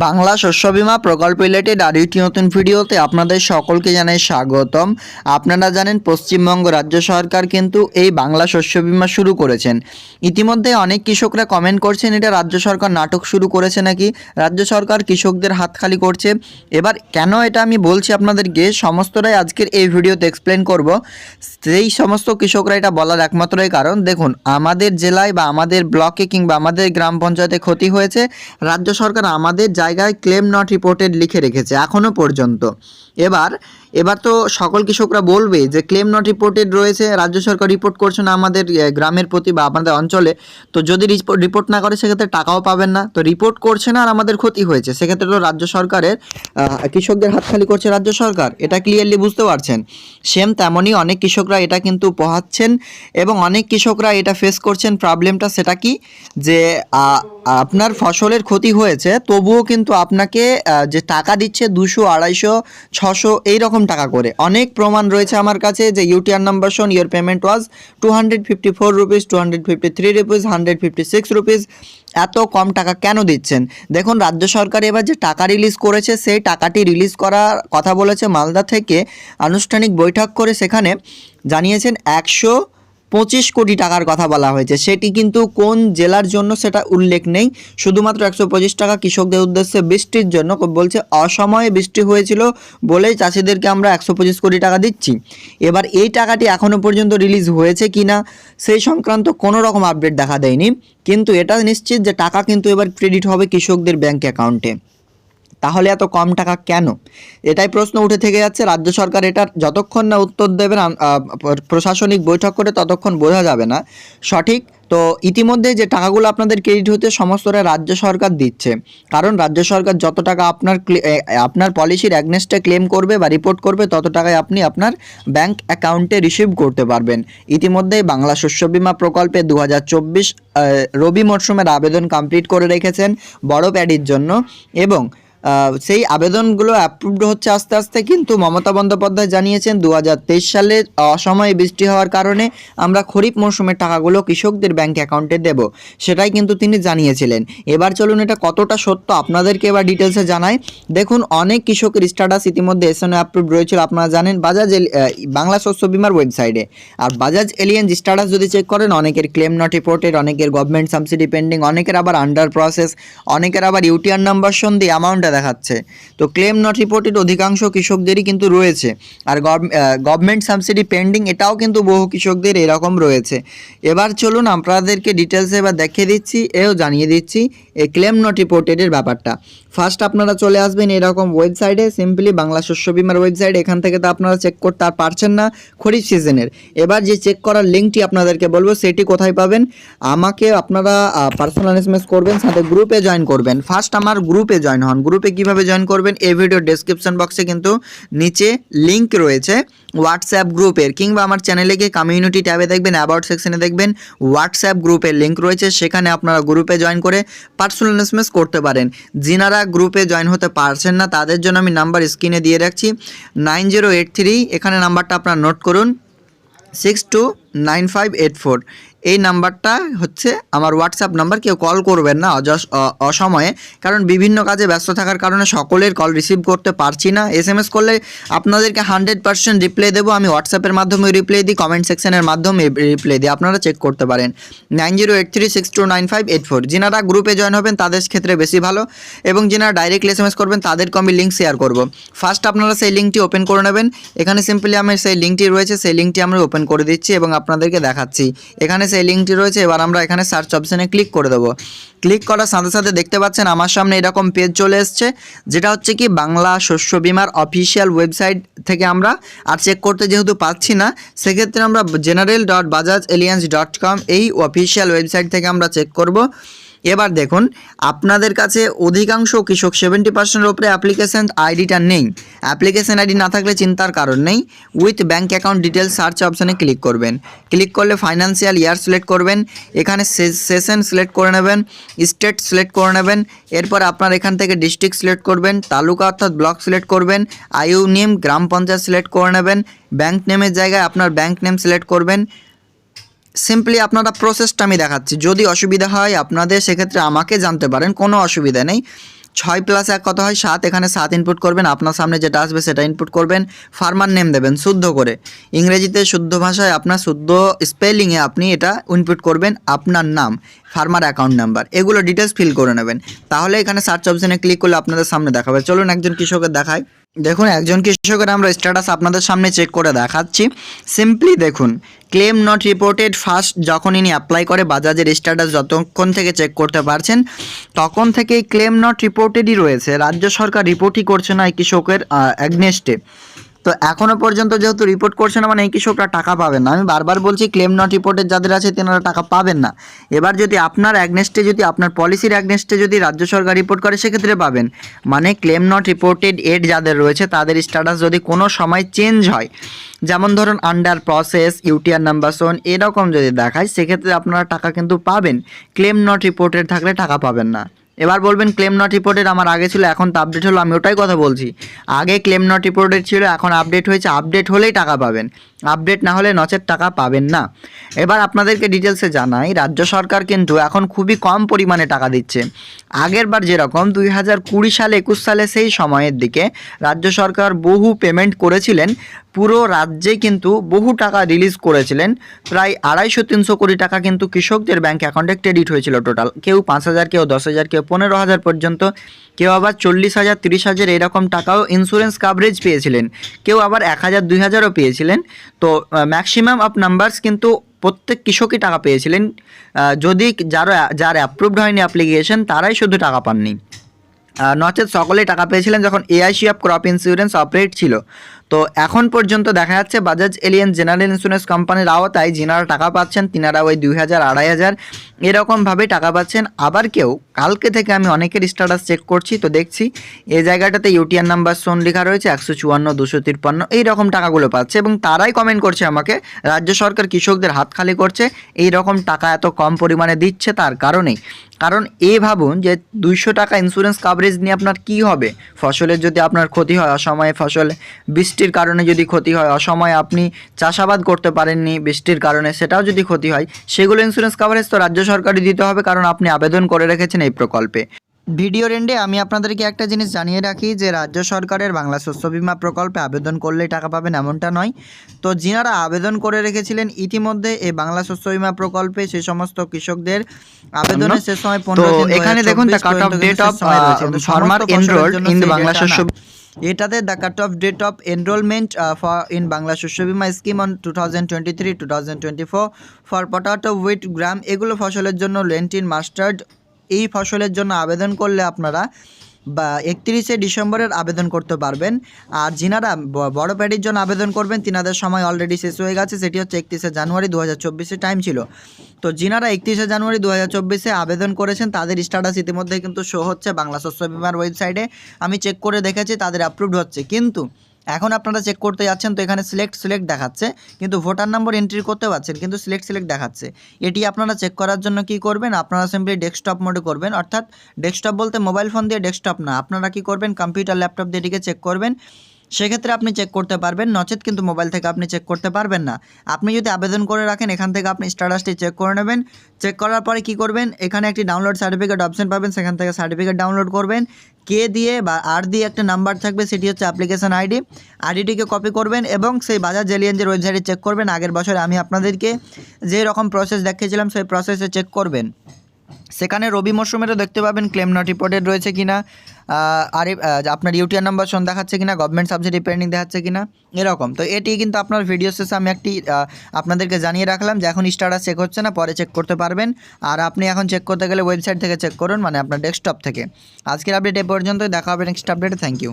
বাংলা শস্য বিমা প্রকল্প রিলেটেড আর একটি নতুন ভিডিওতে আপনাদের সকলকে জানাই স্বাগতম। আপনারা জানেন পশ্চিমবঙ্গ রাজ্য সরকার কিন্তু এই বাংলা শস্য বীমা শুরু করেছেন। ইতিমধ্যে অনেক কৃষকরা কমেন্ট করছেন, এটা রাজ্য সরকার নাটক শুরু করেছে নাকি? রাজ্য সরকার কৃষকদের হাত খালি করছে। এবার কেন এটা আমি বলছি আপনাদেরকে, সমস্তটাই আজকের এই ভিডিওতে এক্সপ্লেন করব। সেই সমস্ত কৃষকরা এটা বলার একমাত্রই কারণ। দেখুন, আমাদের জেলায় বা আমাদের ব্লকে কিংবা আমাদের গ্রাম পঞ্চায়েতে ক্ষতি হয়েছে। রাজ্য সরকার আমাদের জায়গায় ক্লেম নট রিপোর্টেড লিখে রেখেছে এখনও পর্যন্ত। এবার এবার তো সকল কৃষকরা বলবে যে ক্লেম নট রিপোর্টেড রয়েছে, রাজ্য সরকার রিপোর্ট করছে না আমাদের গ্রামের প্রতি বা আমাদের অঞ্চলে, তো যদি রিপোর্ট না করে সেক্ষেত্রে টাকাও পাবেন না। তো রিপোর্ট করছে না আর আমাদের ক্ষতি হয়েছে, সেক্ষেত্রে তো রাজ্য সরকারের কৃষকদের হাত খালি করছে রাজ্য সরকার, এটা ক্লিয়ারলি বুঝতে পারছেন। সেম তেমনই অনেক কৃষকরা এটা কিন্তু পোহাচ্ছেন এবং অনেক কৃষকরা এটা ফেস করছেন। প্রবলেমটা সেটা কি? যে আপনার ফসলের ক্ষতি হয়েছে, তবুও কিন্তু আপনাকে যে টাকা দিচ্ছে দুশো, আড়াইশো ছশো এইরকম টাকা করে। অনেক প্রমাণ রয়েছে আমার কাছে যে ইউটিআর নাম্বার শোন your payment was two hundred fifty four rupees two hundred fifty three rupees hundred fifty six rupees এত কম টাকা কেন দিচ্ছেন? দেখুন, রাজ্য সরকার এবার যে টাকা রিলিজ করেছে, সেই টাকাটি রিলিজ করার কথা বলেছে মালদা থেকে। আনুষ্ঠানিক বৈঠক করে সেখানে জানিয়েছেন একশো পঁচিশ কোটি টাকার কথা বলা হয়েছে। সেটি কিন্তু কোন জেলার জন্য সেটা উল্লেখ নেই। শুধুমাত্র একশো পঁচিশ টাকা কৃষকদের উদ্দেশ্যে বৃষ্টির জন্য বলছে, অসময়ে বৃষ্টি হয়েছিল বলেই চাষিদেরকে আমরা একশো পঁচিশ কোটি টাকা দিচ্ছি। এবার এই টাকাটি এখনও পর্যন্ত রিলিজ হয়েছে কি না সেই সংক্রান্ত কোনো রকম আপডেট দেখা দেয়নি। কিন্তু এটা নিশ্চিত যে টাকা কিন্তু এবার ক্রেডিট হবে কৃষকদের ব্যাংক অ্যাকাউন্টে। তাহলে এত কম টাকা কেন? এটাই প্রশ্ন উঠে থেকে যাচ্ছে। রাজ্য সরকার এটার যতক্ষণ না উত্তর দেবেন প্রশাসনিক বৈঠক করে ততক্ষণ বোঝা যাবে না। সঠিক? তো ইতিমধ্যে যে টাকাগুলো আপনাদের ক্রেডিট হতে সমস্তটা রাজ্য সরকার দিচ্ছে। কারণ রাজ্য সরকার যত টাকা আপনার আপনার পলিসির অ্যাগনেস্টে ক্লেম করবে বা রিপোর্ট করবে, তত টাকায় আপনি আপনার ব্যাংক অ্যাকাউন্টে রিসিভ করতে পারবেন। ইতিমধ্যেই বাংলা শস্য বিমা প্রকল্পে দু হাজার চব্বিশ রবি মরশুমের আবেদন কমপ্লিট করে রেখেছেন বড় প্যাডির জন্য। এবং সেই আবেদনগুলো অ্যাপ্রুভড হচ্ছে আস্তে আস্তে, কিন্তু মমতা বন্দ্যোপাধ্যায় জানিয়েছেন দু হাজার তেইশ সালে অসময়ে বৃষ্টি হওয়ার কারণে আমরা খরিফ মৌসুমের টাকাগুলো কৃষকদের ব্যাংক অ্যাকাউন্টে দেব। সেটাই কিন্তু তিনি জানিয়েছিলেন। এবার চলুন এটা কতটা সত্য আপনাদেরকে এবার ডিটেলসে জানাই। দেখুন, অনেক কৃষকের স্ট্যাটাস ইতিমধ্যে এসএনও অ্যাপ্রুভ রয়েছিল, আপনারা জানেন বাজাজ বাংলা শস্য বিমার ওয়েবসাইটে আর বাজাজ এলিয়েন্স স্ট্যাটাস যদি চেক করেন, অনেকের ক্লেম নট রিপোর্টেড অনেকের গভর্নমেন্ট সাবসিডি পেন্ডিং অনেকের আবার আন্ডার প্রসেস অনেকের আবার ইউটিআর নাম্বার সন্ধি অ্যামাউন্টটা দেখাচ্ছে। তো ক্লেম নট রিপোর্টেড অধিকাংশ কৃষকদেরই কিন্তু রয়েছে। আর গভর্নমেন্ট সাবসিডি পেন্ডিং এটাও কিন্তু বহু কৃষকদের এরকম রয়েছে। এবার চলুন আপনাদেরকে ডিটেলসে এবার দেখিয়ে দিচ্ছি, এও জানিয়ে দিচ্ছি এই ক্লেম নট রিপোর্টেডের ব্যাপারটা। ফার্স্ট আপনারা চলে আসবেন এরকম ওয়েবসাইটে সিম্পলি বাংলা শস্য বিমার ওয়েবসাইট এখান থেকে তো আপনারা চেক করতে আর পারছেন না খরিফ সিজনের এবার যে চেক করার লিঙ্কটি আপনাদেরকে বলব, সেটি কোথায় পাবেন? আমাকে আপনারা পার্সোনাল এসএমএস করবেন, সাথে গ্রুপে জয়েন করবেন। ফার্স্ট আমার গ্রুপে জয়েন হন গ্রুপে কীভাবে জয়েন করবেন, এই ভিডিও ডেসক্রিপশন বক্সে কিন্তু নিচে লিঙ্ক রয়েছে হোয়াটসঅ্যাপ গ্রুপের কিংবা আমার চ্যানেলে গিয়ে কমিউনিটি ট্যাবে দেখবেন অ্যাবাউট সেকশনে দেখবেন হোয়াটসঅ্যাপ গ্রুপের লিঙ্ক রয়েছে, সেখানে আপনারা গ্রুপে জয়েন করে পার্সোনাল এসএমএস করতে পারেন। যিনারা গ্রুপে জয়েন হতে পারছেন না, তাদের জন্য আমি নাম্বার স্ক্রিনে দিয়ে রাখছি নাইন জিরো এইট থ্রি এখানে নাম্বারটা আপনারা নোট করুন six two nine five eight four এই নাম্বারটা হচ্ছে আমার হোয়াটসঅ্যাপ নাম্বার, কেউ কল করবেন না অজস অসময়ে। কারণ বিভিন্ন কাজে ব্যস্ত থাকার কারণে সকলের কল রিসিভ করতে পারছি না। এস করলে আপনাদেরকে হান্ড্রেড পার্সেন্ট রিপ্লাই দেবো। আমি হোয়াটসঅ্যাপের মাধ্যমে রিপ্লাই দিই কমেন্ট সেকশনের মাধ্যমে রিপ্লাই দিই। আপনারা চেক করতে পারেন। Nine zero eight three six two nine five eight four যিনারা গ্রুপে জয়েন হবেন, তাদের ক্ষেত্রে বেশি ভালো। এবং যিনারা ডাইরেক্টলি এস এম এস করবেন, তাদেরকে আমি লিঙ্ক শেয়ার করব। ফার্স্ট আপনারা সেই লিঙ্কটি ওপেন করে নেবেন। এখানে সিম্পলি আমি সেই লিঙ্কটি রয়েছে, সেই লিঙ্কটি আমরা ওপেন করে দিচ্ছি এবং আপনাদেরকে দেখাচ্ছি। এখানে সেই লিঙ্কটি রয়েছে, এবার আমরা এখানে সার্চ অপশানে ক্লিক করে দেবো। ক্লিক করার সাথে সাথে দেখতে পাচ্ছেন আমার সামনে এরকম পেজ চলে এসছে, যেটা হচ্ছে কি বাংলা শস্য বিমার অফিসিয়াল ওয়েবসাইট থেকে আমরা আর চেক করতে যেহেতু পাচ্ছি না, সেক্ষেত্রে আমরা general dot Bajaj allianz dot com এই অফিসিয়াল ওয়েবসাইট থেকে আমরা চেক করব। এবার দেখুন, আপনাদের কাছে অধিকাংশ কৃষক সেভেন্টি পার্সেন্টের উপরে অ্যাপ্লিকেশন আইডিটা নেই। অ্যাপ্লিকেশন আইডি না থাকলে চিন্তার কারণ নেই। With bank account details search অপশানে ক্লিক করবেন। ক্লিক করলে ফাইন্যান্সিয়াল ইয়ার সিলেক্ট করবেন। এখানে সেশন সিলেক্ট করে নেবেন স্টেট সিলেক্ট করে নেবেন। এরপর আপনার এখান থেকে ডিস্ট্রিক্ট সিলেক্ট করবেন, তালুকা অর্থাৎ ব্লক সিলেক্ট করবেন আইউ নেম গ্রাম পঞ্চায়েত সিলেক্ট করে নেবেন ব্যাঙ্ক নেমের জায়গায় আপনার ব্যাঙ্ক নেম সিলেক্ট করবেন। সিম্পলি আপনারা প্রসেসটা আমি দেখাচ্ছি। যদি অসুবিধা হয়, আপনাদের সেক্ষেত্রে আমাকে জানতে পারেন, কোনো অসুবিধা নেই। ছয় প্লাস এক কত হয়? সাত, এখানে সাত ইনপুট করবেন, আপনার সামনে যেটা আসবে সেটা ইনপুট করবেন ফার্মার নেম দেবেন, শুদ্ধ করে। ইংরেজিতে শুদ্ধ ভাষায় আপনার শুদ্ধ স্পেলিংয়ে আপনি এটা ইনপুট করবেন, আপনার নাম ফার্মার অ্যাকাউন্ট নাম্বার এগুলো ডিটেলস ফিল করে নেবেন। তাহলে এখানে সার্চ অপশনে ক্লিক করলে আপনাদের সামনে দেখাবে। চলুন একজন কৃষকের দেখায়। দেখুন, একজন কৃষকের আমরা স্ট্যাটাস আপনাদের সামনে চেক করে দেখাচ্ছি। সিম্পলি দেখুন ক্লেম নট রিপোর্টেড ফার্স্ট যখন ইনি অ্যাপ্লাই করে বাজাজের স্ট্যাটাস যতক্ষণ থেকে চেক করতে পারছেন, তখন থেকেই ক্লেম নট রিপোর্টেডই রয়েছে। রাজ্য সরকার রিপোর্টই করছে না এই কৃষকের অ্যাগনেস্টে তো এখনও পর্যন্ত যেহেতু রিপোর্ট করছে না মানে এই কৃষকরা টাকা পাবেন না। আমি বারবার বলছি ক্লেম নট রিপোর্টের যাদের আছে, তেনারা টাকা পাবেন না। এবার যদি আপনার অ্যাগনেস্টে যদি, আপনার পলিসির অ্যাগনেস্টে যদি রাজ্য সরকার রিপোর্ট করে, সেক্ষেত্রে পাবেন। মানে ক্লেম নট রিপোর্টেড এড যাদের রয়েছে, তাদের স্ট্যাটাস যদি কোনো সময় চেঞ্জ হয়, যেমন ধরুন under process UTR number shown এরকম যদি দেখায়, সেক্ষেত্রে আপনারা টাকা কিন্তু পাবেন। ক্লেম নট রিপোর্টেড থাকলে টাকা পাবেন না। এবার বলবেন ক্লেম নট রিপোর্টেড আমার আগে ছিল, এখন তো আপডেট হলো, আমি ওটাই কথা বলছি। আগে ক্লেম নট রিপোর্টেড ছিল, এখন আপডেট হয়েছে আপডেট হলেই টাকা পাবেন। আপডেট না হলে নচের টাকা পাবেন না। এবার আপনাদেরকে ডিটেলসে জানাই, রাজ্য সরকার কিন্তু এখন খুবই কম পরিমাণে টাকা দিচ্ছে। আগের বার যেরকম দুই হাজার কুড়ি সালে, একুশ সালে সেই সময়ের দিকে রাজ্য সরকার বহু পেমেন্ট করেছিলেন। পুরো রাজ্যে কিন্তু বহু টাকা রিলিজ করেছিলেন। প্রায় আড়াইশো, তিনশো কোটি টাকা কিন্তু কৃষকদের ব্যাংক অ্যাকাউন্টে ক্রেডিট হয়েছিল টোটাল কেউ পাঁচ হাজার, কেউ দশ হাজার, কেউ পনেরো হাজার পর্যন্ত, কেউ আবার চল্লিশ হাজার, তিরিশ হাজার এরকম টাকাও ইন্স্যুরেন্স কাভারেজ পেয়েছিলেন। কেউ আবার এক হাজার, দুই হাজারও পেয়েছিলেন। তো ম্যাক্সিমাম অফ নাম্বারস কিন্তু প্রত্যেক কৃষকই টাকা পেয়েছিলেন। যদি যারা, যার অ্যাপ্রুভড হয়নি অ্যাপ্লিকেশন তারাই শুধু টাকা পাননি। নচেত সকলেই টাকা পেয়েছিলেন যখন AIC of crop insurance operate ছিল। তো এখন পর্যন্ত দেখা যাচ্ছে বাজাজ এলিয়েন জেনারেল ইন্স্যুরেন্স কোম্পানির আওতায় যিনারা টাকা পাচ্ছেন, তিনারা ওই দুই হাজার, আড়াই হাজার এরকমভাবে টাকা পাচ্ছেন। আবার কেউ, কালকে থেকে আমি অনেকের স্ট্যাটাস চেক করছি, তো দেখছি এই জায়গাটাতে ইউটিআর নাম্বার সোন লেখা রয়েছে, একশো চুয়ান্ন, দুশো তিপ্পান্ন এই রকম টাকাগুলো পাচ্ছে এবং তারাই কমেন্ট করছে আমাকে, রাজ্য সরকার কৃষকদের হাত খালি করছে এই রকম টাকা এত কম পরিমাণে দিচ্ছে তার কারণেই। কারণ এ ভাবুন যে দুইশো টাকা ইন্স্যুরেন্স কাভারেজ নিয়ে আপনার কি হবে? ফসলের যদি আপনার ক্ষতি হয়, অসময়ে ফসল বৃষ্টির কারণে যদি ক্ষতি হয় অসময়ে আপনি চাষাবাদ করতে পারেননি বৃষ্টির কারণে সেটাও যদি ক্ষতি হয় সেগুলো ইন্স্যুরেন্স কাভারেজ তো রাজ্য সরকারই দিতে হবে কারণ আপনি আবেদন করে রেখেছেন এই প্রকল্পে। ভিডিওর এন্ডে আমি আপনাদেরকে একটা জিনিস জানিয়ে রাখি যে রাজ্য সরকারের বাংলা শস্য বিমা প্রকল্পে আবেদন করলেই টাকা পাবেন এমনটা নয়। তো যিনারা আবেদন করে রেখেছিলেন ইতিমধ্যে এই বাংলা শস্য বিমা প্রকল্পে সেই সমস্ত কৃষকদের আবেদনের শেষ সময় পনেরো এখানে দেখুন ফার্মার এনরোলড ইন বাংলা শস্য এটাতে the cut off date of enrolment for in Bangla শস্য বিমা scheme on two thousand twenty three two thousand twenty four for potato wheat gram এগুলো ফসলের জন্য লেন্টিন মাস্টার্ড এই ফসলের জন্য আবেদন করলে আপনারা বা একত্রিশে ডিসেম্বরের আবেদন করতে পারবেন। আর যিনারা বড়ো প্যাডির জন্য আবেদন করবেন, তিনাদের সময় অলরেডি শেষ হয়ে গেছে, সেটি হচ্ছে একত্রিশে জানুয়ারি দু হাজার টাইম ছিল। তো যিনারা একত্রিশে জানুয়ারি দু হাজার আবেদন করেছেন, তাদের স্ট্যাটাস ইতিমধ্যে কিন্তু শো হচ্ছে বাংলা শস্য বিমার ওয়েবসাইটে আমি চেক করে দেখেছি, তাদের অ্যাপ্রুভড হচ্ছে। কিন্তু এখন আপনারা চেক করতে যাচ্ছেন, তো এখানে সিলেক্ট সিলেক্ট দেখাচ্ছে, কিন্তু ভোটার নম্বর এন্ট্রি করতে পারছেন, কিন্তু সিলেক্ট সিলেক্ট দেখাচ্ছে। এটি আপনারা চেক করার জন্য কি করবেন? আপনারা সিম্পলি ডেস্কটপ মোডে করবেন, অর্থাৎ ডেস্কটপ বলতে মোবাইল ফোন দিয়ে ডেস্কটপ না, আপনারা কি করবেন? কম্পিউটার ল্যাপটপ দিয়ে এটিকে চেক করবেন। সেক্ষেত্রে আপনি চেক করতে পারবেন। নচেত কিন্তু মোবাইল থেকে আপনি চেক করতে পারবেন না। আপনি যদি আবেদন করে রাখেন, এখান থেকে আপনি স্ট্যাটাসটি চেক করে নেবেন। চেক করার পরে কি করবেন? এখানে একটি ডাউনলোড সার্টিফিকেট অপশন পাবেন। সেখান থেকে সার্টিফিকেট ডাউনলোড করবেন। কে দিয়ে বা আর দিয়ে একটা নাম্বার থাকবে, সেটি হচ্ছে অ্যাপ্লিকেশন আইডি আইডিটিকে কপি করবেন এবং সেই বাজাজ এলিয়েন্সের ওয়েবসাইটে চেক করবেন। আগের বছরে আমি আপনাদেরকে যে রকম প্রসেস দেখিয়েছিলাম, সেই প্রসেসে চেক করবেন। সেখানে রবি মরশুমেরও দেখতে পাবেন ক্লেম নট রিপোর্টেড রয়েছে কিনা আর আপনার ইউটিআর নাম্বার শোন দেখাচ্ছে কিনা গভর্নমেন্ট সাবসিডি পেন্ডিং দেখাচ্ছে কিনা, এরকম। তো এটি কিন্তু আপনার ভিডিও শেষে আমি একটি আপনাদেরকে জানিয়ে রাখলাম যে এখন স্টার্টাস চেক হচ্ছে না, পরে চেক করতে পারবেন। আর আপনি এখন চেক করতে গেলে ওয়েবসাইট থেকে চেক করুন মানে আপনার ডেস্কটপ থেকে। আজকের আপডেট এ পর্যন্তই, দেখা হবে নেক্সট আপডেটে থ্যাংক ইউ